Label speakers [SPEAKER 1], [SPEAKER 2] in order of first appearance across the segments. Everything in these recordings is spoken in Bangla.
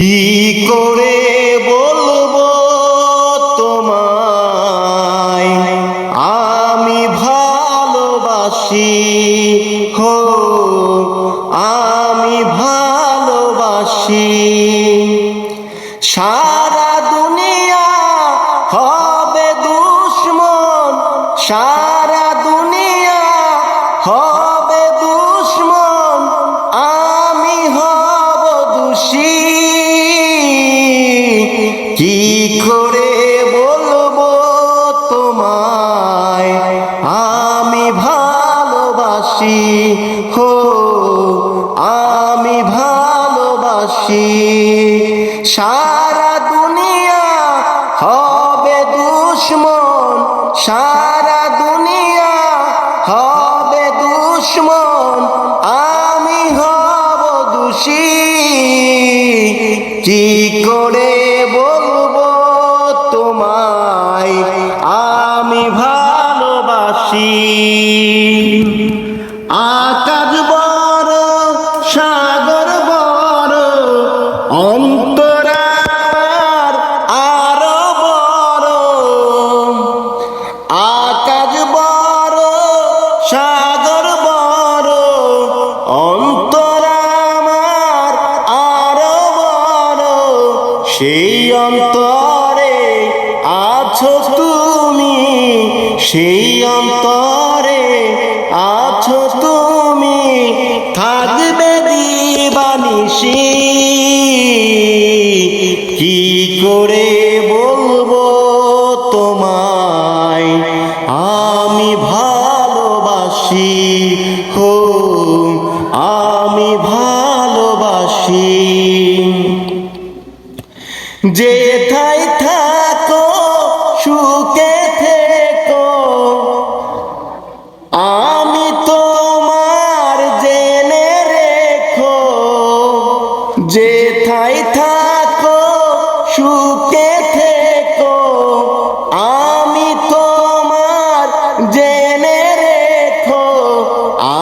[SPEAKER 1] কি করে বলব তোমায়? আমি ভালোবাসি, হো, আমি ভালোবাসি। সারা দুনিয়া হবে দুশ্মন, সারা দুনিয়া হবে আমি ভালোবাসি, সারা দুনিয়া হবে দুশ্মন, সারা দুনিয়া হবে দুশ্মন, আমি হব দোষী। কি করে বলব তোমায়? আমি ভালোবাসি। আকাশ সেই অন্তরে আছো তুমি, সেই অন্তরে আছো তুমি, থাকবে দিবানিসি কি করে বলব তোমায়? আমি ভালোবাসি, হো, আমি ভালোবাসি। যেথায় থাকো, সুখে থেকো। আমি তোমার জেনে রেখো, যেথায় থাকো, সুখে থেকো। আমি তোমার জেনে রেখো,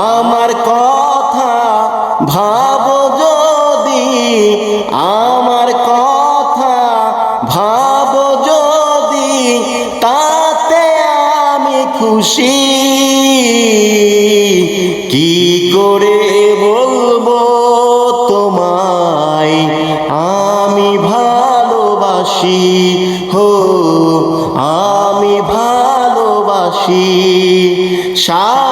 [SPEAKER 1] আমার কথা ভাবো ভাবো যদি তাতে আমি খুশি, কি করে বলব তোমায়? আমি ভালোবাসি, হো, আমি ভালোবাসি। সা